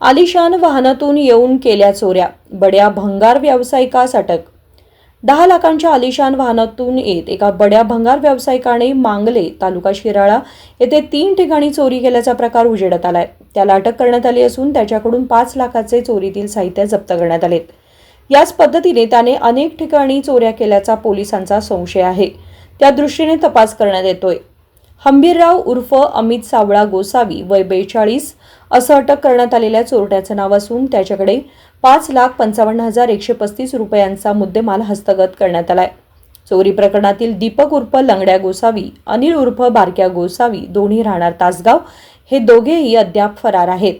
आलिशान वाहनातून येऊन केल्या चोऱ्या. बड्या भंगार व्यावसायिकास अटक. दहा लाखांच्या आलिशान वाहनातून येत एका बड्या भंगार व्यावसायिकाने मांगले तालुका शिराळा येथे तीन ठिकाणी चोरी केल्याचा प्रकार उजेडात आलाय. त्याला अटक करण्यात आली असून त्याच्याकडून पाच लाखाचे चोरीतील साहित्य जप्त करण्यात आले. याच पद्धतीने त्याने अनेक ठिकाणी चोऱ्या केल्याचा पोलिसांचा संशय आहे. त्या दृष्टीने तपास करण्यात येतोय. हंबीरराव उर्फ अमित सावळा गोसावी वय बेचाळीस असं अटक करण्यात आलेल्या चोरट्याचं नाव असून त्याच्याकडे पाच लाख पंचावन्न हजार एकशे पस्तीस रुपयांचा मुद्देमाल हस्तगत करण्यात आलाय. चोरी प्रकरणातील दीपक उर्फ लंगड्या गोसावी अनिल उर्फ बारक्या गोसावी दोन्ही राहणार तासगाव. हे दोघेही अद्याप फरार आहेत.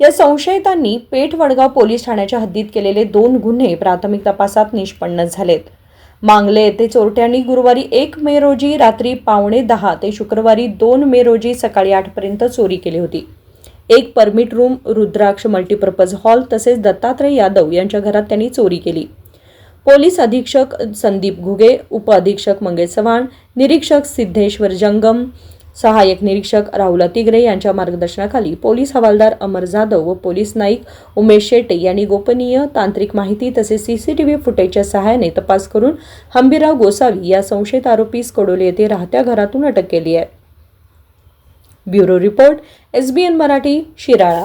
या संशयितांनी पेठ वडगाव पोलीस ठाण्याच्या हद्दीत केलेले दोन गुन्हे प्राथमिक तपासात निष्पन्न झालेत. मांगले येथे चोरट्यांनी गुरुवारी एक मे रोजी रात्री पावणे दहा ते शुक्रवारी दोन मे रोजी सकाळी आठपर्यंत चोरी केली होती. एक permit room Rudraksh multipurpose hall तसेच दत्तात्रय यादव यांच्या घरात त्यांनी चोरी केली. पोलीस अधीक्षक संदीप घुगे उपअधीक्षक मंगेश चव्हाण निरीक्षक सिद्धेश्वर जंगम सहाय्यक निरीक्षक राहुल तिगरे यांच्या मार्गदर्शनाखाली पोलीस हवालदार अमर जाधव व पोलीस नाईक उमेश शेटे यांनी गोपनीय तांत्रिक माहिती तसेच सीसीटीव्ही फुटेजच्या सहाय्याने तपास करून हंबीराव गोसावी या संशयित आरोपीस कडोली येथे राहत्या घरातून अटक केली आहे. Bureau report SBN Marathi Shirala.